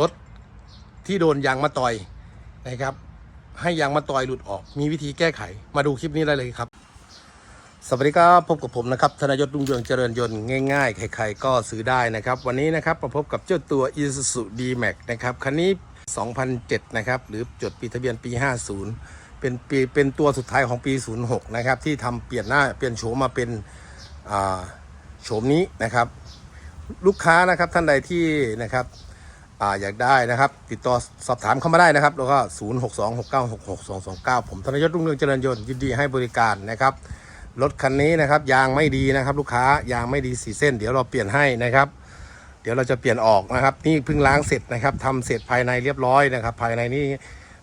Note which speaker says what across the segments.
Speaker 1: รถที่โดนยางมะตอยนะครับ ให้ยางมะตอยหลุดออก มีวิธีแก้ไข มาดูคลิปนี้ได้เลยครับ สวัสดีครับพบกับผมนะครับธนยศรุ่งเรืองเจริญยนต์ง่ายๆใครๆก็ซื้อได้นะครับ วันนี้นะครับมาพบกับเจ้าตัว Isuzu D-Max นะครับคันนี้ 2007 นะครับหรือจดปีทะเบียนปี 50 เป็นปีเป็นตัวสุดท้ายของปี 06 นะครับที่ทำเปลี่ยนหน้าเปลี่ยนโฉมมาเป็นโฉมนี้นะครับ ลูกค้านะครับท่านใดที่นะครับ อาอยากได้นะครับ ติดต่อสอบถามเข้ามาได้นะครับ แล้วก็ 0 6 2 6 9 6 6 2 2 9 ผมธนยศรุ่งเรืองเจริญยนต์ยินดีให้บริการนะครับ รถคันนี้นะครับ ยางไม่ดีนะครับ ลูกค้ายางไม่ดีสีเส้น เดี๋ยวเราเปลี่ยนให้นะครับ เดี๋ยวเราจะเปลี่ยนออกนะครับ นี่เพิ่งล้างเสร็จนะครับทำเสร็จภายในเรียบร้อยนะครับ ภายในนี่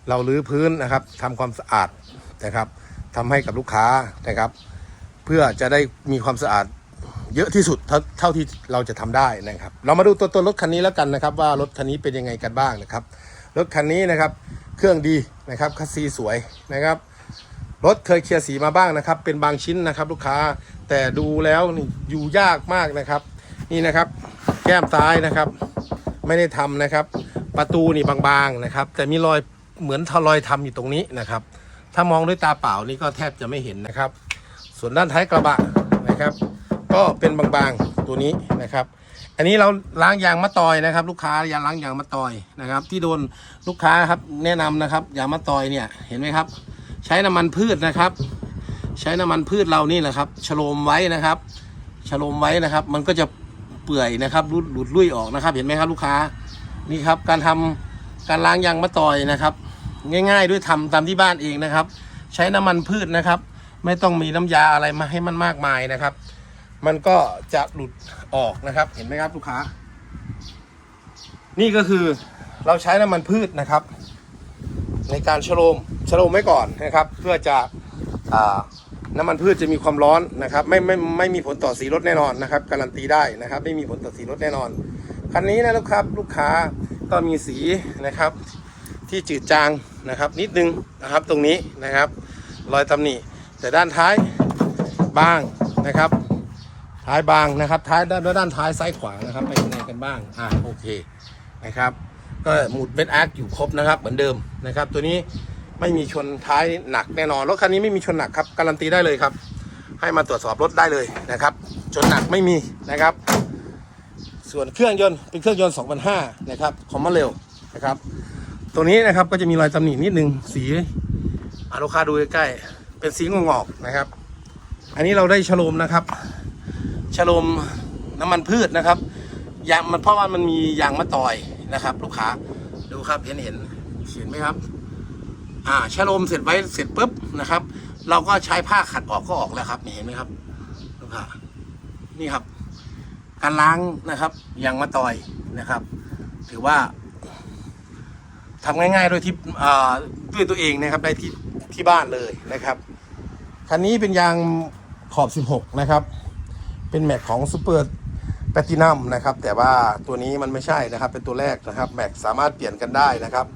Speaker 1: เราลื้อพื้นนะครับทำความสะอาดนะครับทำให้กับลูกค้านะครับ เพื่อจะได้มีความสะอาด เยอะที่สุดเท่าที่เราจะทำได้นะครับ เรามาดูตัวตัวรถคันนี้แล้วกันนะครับ ว่ารถคันนี้เป็นยังไงกันบ้างนะครับ รถคันนี้นะครับ เครื่องดีนะครับคัสซีสวยนะครับรถเคยเคลียร์สีมาบ้างนะครับ เป็นบางชิ้นนะครับ ลูกค้าแต่ดูแล้วนี่อยู่ยากมากนะครับ นี่นะครับ แก้มซ้ายนะครับ ไม่ได้ทำนะครับ ประตูนี่บางๆนะครับ แต่มีรอยเหมือนทรอยทำอยู่ตรงนี้นะครับ ถ้ามองด้วยตาเปล่านี่ก็แทบจะไม่เห็นนะครับ ส่วนด้านท้ายกระบะนะครับ ก็เป็นบางๆตัวนี้นะครับ อันนี้เราล้างยางมะตอยนะครับ ลูกค้ายางล้างยางมะตอยนะครับ ที่โดนลูกค้าครับแนะนำนะครับยางมะตอยเนี่ยเห็นไหมครับ ใช้น้ำมันพืชนะครับ ใช้น้ำมันพืชเรานี่แหละครับฉโลมไว้นะครับฉโลมไว้นะครับ มันก็จะเปื่อยนะครับหลุดลุ่ยออกนะครับ เห็นไหมครับลูกค้านี่ครับการทำการล้างยางมะตอยนะครับ ง่าย ๆ ด้วยทำตามที่บ้านเองนะครับ ใช้น้ำมันพืชนะครับ ไม่ต้องมีน้ำยาอะไรมาให้มันมากมายนะครับ มันก็จะหลุดออกนะครับ เห็นไหมครับลูกค้า นี่ก็คือเราใช้น้ำมันพืชนะครับ ในการชโลมชโลมไว้ก่อนนะครับ เพื่อจะอ่าน้ำมันพืชจะมีความร้อนนะครับ ไม่ไม่ไม่มีผลต่อสีรถแน่นอนนะครับ การันตีได้นะครับ ไม่มีผลต่อสีรถแน่นอนคันนี้นะครับลูกค้าก็มีสีนะครับ ที่จืดจางนะครับ นิดนึงนะครับตรงนี้นะครับ รอยตำหนิแต่ด้านท้ายบางนะครับ ท้ายบางนะครับ ท้ายด้านด้านท้ายซ้ายขวานะครับไปยังไงกันบ้างอ่าโอเคนะครับ ก็หมุดเบนอาร์คอยู่ครบนะครับ เหมือนเดิมนะครับ ตัวนี้ไม่มีชนท้ายหนักแน่นอนรถคันนี้ไม่มีชนหนักครับการันตีได้เลยครับ ให้มาตรวจสอบรถได้เลยนะครับ ชนหนักไม่มีนะครับ ส่วนเครื่องยนต์เป็นเครื่องยนต์2005นะครับคอมมอนเร็วนะครับตัวนี้นะครับก็จะมีรอยตำหนินิดนึงสีอาลูกค้าดูใกล้ๆเป็นสีงอกๆนะครับ อันนี้เราได้ฉโลมนะครับ ฉโลมน้ำมันพืชนะครับยางมันเพราะว่ามันมียางมะตอยนะครับ ลูกค้าดูครับเห็นเห็นเห็นไหมครับ อ่าฉโลมเสร็จไว้เสร็จปุ๊บนะครับ เราก็ใช้ผ้าขัดออกก็ออกแล้วครับเห็นไหมครับ ลูกค้านี่ครับ การล้างนะครับยางมะตอยนะครับ ถือว่าทำง่ายๆโดยที่ด้วยตัวเองนะครับได้ที่ที่บ้านเลยนะครับคันนี้เป็นยางขอบ 16 นะครับ เป็นแม็กของซูเปอร์แพตินัมนะครับ แต่ว่าตัวนี้มันไม่ใช่นะครับ เป็นตัวแรกนะครับ แม็กสามารถเปลี่ยนกันได้นะครับ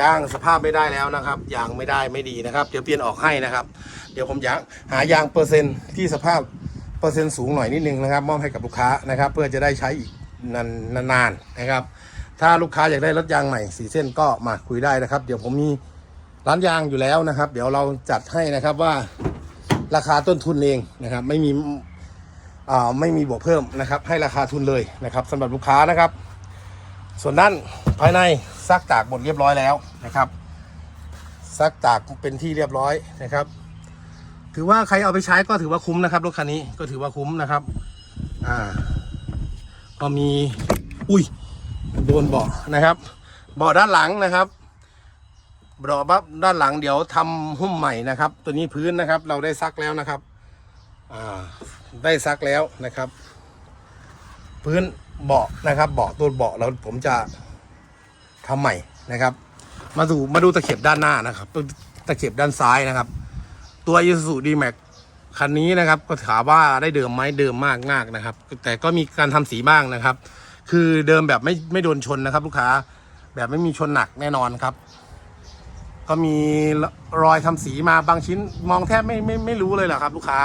Speaker 1: ยางสภาพไม่ได้แล้วนะครับยางไม่ได้ไม่ดีนะครับ เดี๋ยวเปลี่ยนออกให้นะครับ เดี๋ยวผมอยากหายางเปอร์เซ็นต์ที่สภาพเปอร์เซ็นต์สูงหน่อยนิดนึงนะครับ มอบให้กับลูกค้านะครับ เพื่อจะได้ใช้อีกนานๆนะครับ ถ้าลูกค้าอยากได้รถยางใหม่สีเส้นก็มาคุยได้นะครับ เดี๋ยวผมมีร้านยางอยู่แล้วนะครับ เดี๋ยวเราจัดให้นะครับว่าราคาต้นทุนเองนะครับ ไม่มี ไม่มีบวกเพิ่มนะครับ ให้ราคาทุนเลยนะครับสำหรับลูกค้านะครับ ส่วนด้านภายในซักตากหมดเรียบร้อยแล้วนะครับซักตากเป็นที่เรียบร้อยนะครับ ถือว่าใครเอาไปใช้ก็ถือว่าคุ้มนะครับรถคันนี้ก็ถือว่าคุ้มนะครับ อ่า ก็มีอุ้ยโดนเบาะนะครับเบาะด้านหลังนะครับเบาะบับด้านหลังเดี๋ยวทำหุ้มใหม่นะครับ ตัวนี้พื้นนะครับ เราได้ซักแล้วนะครับ อ่า ได้ซักแล้วนะครับ พื้นเบาะนะครับเบาะตัวเบาะเราผมจะทำใหม่นะครับ มาดูมาดูตะเข็บด้านหน้านะครับตะเข็บด้านซ้ายนะครับ ตัว Isuzu D-Max คันนี้นะครับ ก็ถามว่าได้เดิมไหมเดิมมากมากนะครับ แต่ก็มีการทำสีบ้างนะครับ คือเดิมแบบไม่ไม่โดนชนนะครับ ลูกค้าแบบไม่มีชนหนักแน่นอนครับ ก็มีรอยทำสีมาบางชิ้นมองแทบไม่ไม่ไม่รู้เลยแหละครับ ลูกค้า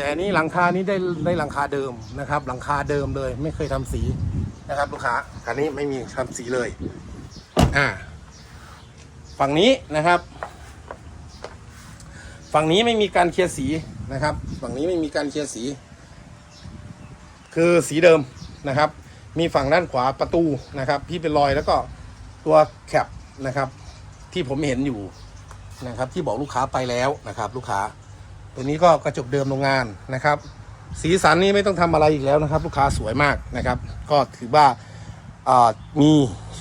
Speaker 1: แต่อันนี้หลังคานี้ได้ได้หลังคาเดิมนะครับ หลังคาเดิมเลย ไม่เคยทำสีนะครับ ลูกค้าคันนี้ไม่มีทำสีเลย อ่า ฝั่งนี้นะครับ ฝั่งนี้ไม่มีการเคลียร์สีนะครับ ฝั่งนี้ไม่มีการเคลียร์สี คือสีเดิมนะครับ มีฝั่งด้านขวาประตูนะครับที่เป็นรอยแล้วก็ตัวแคปนะครับ ที่ผมเห็นอยู่นะครับ ที่บอกลูกค้าไปแล้วนะครับ ลูกค้า ตัวนี้ก็กระจกเดิมโรงงานนะครับ สีสันนี้ไม่ต้องทำอะไรอีกแล้วนะครับ ลูกค้าสวยมากนะครับ ก็ถือว่ามี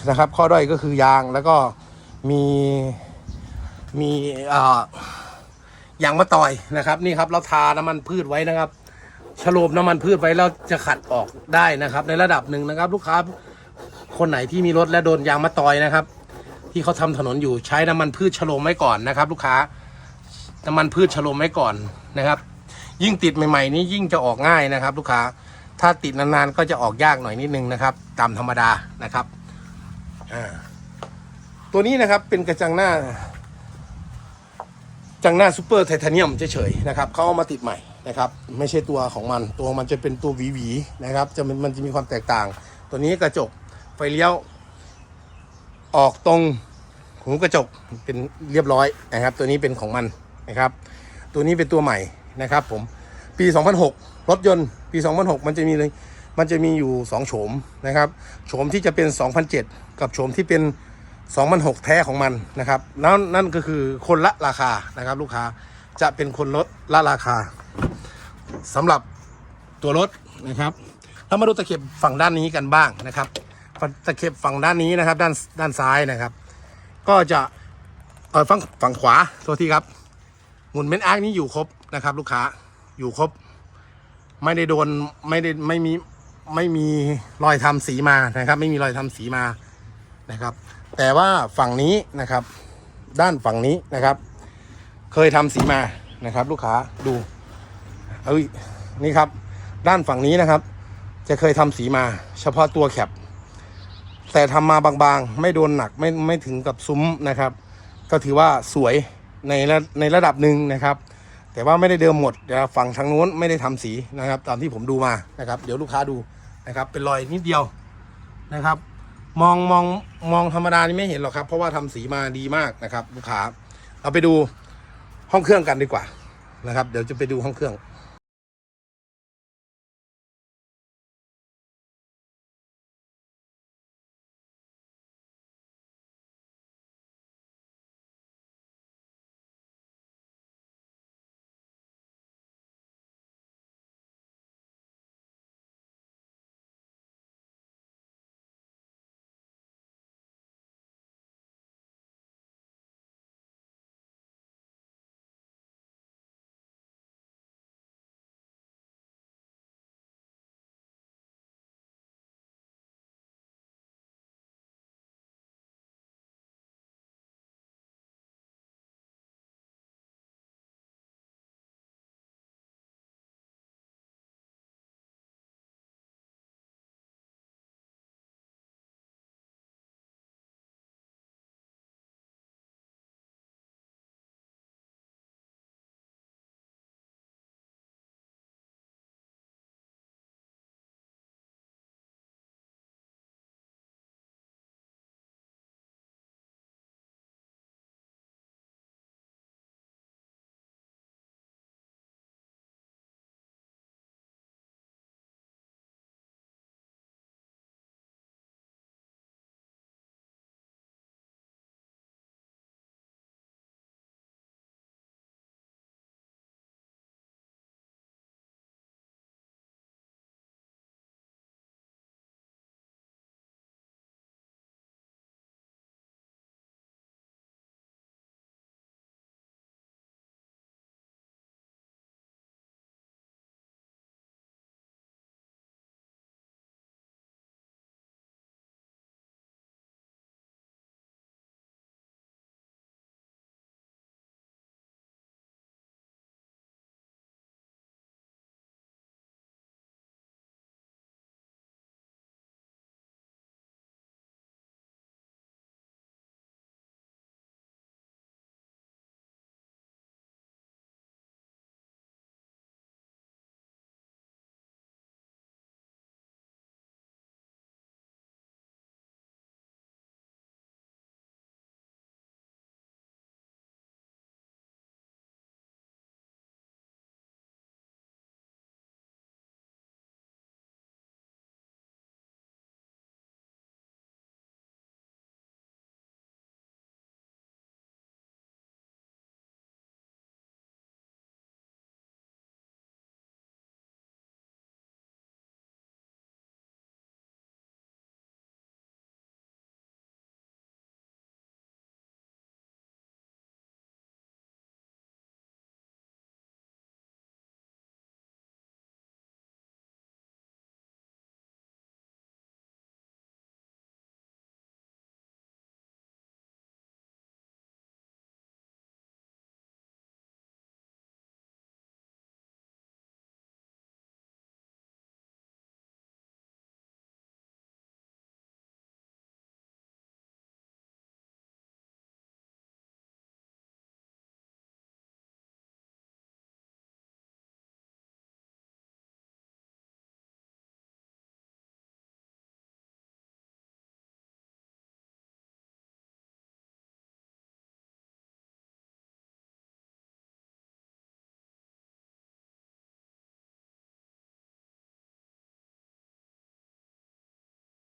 Speaker 1: นะครับข้อด้อยก็คือยางแล้วก็มีมีอ่ายางมะตอยนะครับ นี่ครับเราทาน้ำมันพืชไว้นะครับฉโลมน้ำมันพืชไว้แล้วจะขัดออกได้นะครับ ในระดับหนึ่งนะครับ ลูกค้าคนไหนที่มีรถและโดนยางมะตอยนะครับ ที่เขาทำถนนอยู่ใช้น้ำมันพืชฉโลมไว้ก่อนนะครับ ลูกค้า น้ำมันพืชฉโลมไว้ก่อนนะครับ ยิ่งติดใหม่ๆนี้ยิ่งจะออกง่ายนะครับ ลูกค้าถ้าติดนานๆก็จะออกยากหน่อยนิดนึงนะครับ ตามธรรมดานะครับตัวนี้นะครับเป็นกระจังหน้า จังหน้าซูเปอร์ไทเทเนียมเฉยๆนะครับเขาเอามาติดใหม่นะครับ ไม่ใช่ตัวของมัน ตัวมันจะเป็นตัวหวีๆนะครับ จะมันมันจะมีความแตกต่าง ตัวนี้กระจกไฟเลี้ยว ออกตรงหูกระจกเป็นเรียบร้อยนะครับ ตัวนี้เป็นของมัน นะครับ ตัวนี้เป็นตัวใหม่นะครับผมปี 2006 รถยนต์ปี 2006 มันจะมีเลยมันจะมีอยู่ 2 โฉมนะครับโฉมที่จะเป็น 2007 กับโฉมที่เป็น 2006 แท้ของมันนะครับนั่นนั่นก็คือคนละราคานะครับ ลูกค้าจะเป็นคนลดละราคาสำหรับตัวรถนะครับถ้ามาดูตะเข็บฝั่งด้านนี้กันบ้างนะครับตะเข็บฝั่งด้านนี้นะครับ ด้านด้านซ้ายนะครับ ก็จะเออฝั่งฝั่งขวาตัวที่ครับ หมุนเมนอาร์คนี้อยู่ครบนะครับ ลูกค้าอยู่ครบ ไม่ได้โดนไม่ได้ไม่มีไม่มีรอยทำสีมานะครับ ไม่มีรอยทำสีมานะครับ แต่ว่าฝั่งนี้นะครับ ด้านฝั่งนี้นะครับ เคยทำสีมานะครับ ลูกค้าดูเอ้ยนี่ครับ ด้านฝั่งนี้นะครับ จะเคยทำสีมา เฉพาะตัวแคปแต่ทำมาบางๆ ไม่โดนหนักไม่ไม่ถึงกับซุ้มนะครับ ก็ถือว่าสวย ในระในระดับหนึ่งนะครับ แต่ว่าไม่ได้เดิมหมดฝั่งทางนู้นไม่ได้ทำสีนะครับ ตามที่ผมดูมานะครับ เดี๋ยวลูกค้าดูนะครับ เป็นรอยนิดเดียวนะครับ มองมองมองธรรมดานี่ไม่เห็นหรอกครับ เพราะว่าทำสีมาดีมากนะครับ ลูกค้าเราไปดูห้องเครื่องกันดีกว่านะครับ เดี๋ยวจะไปดูห้องเครื่อง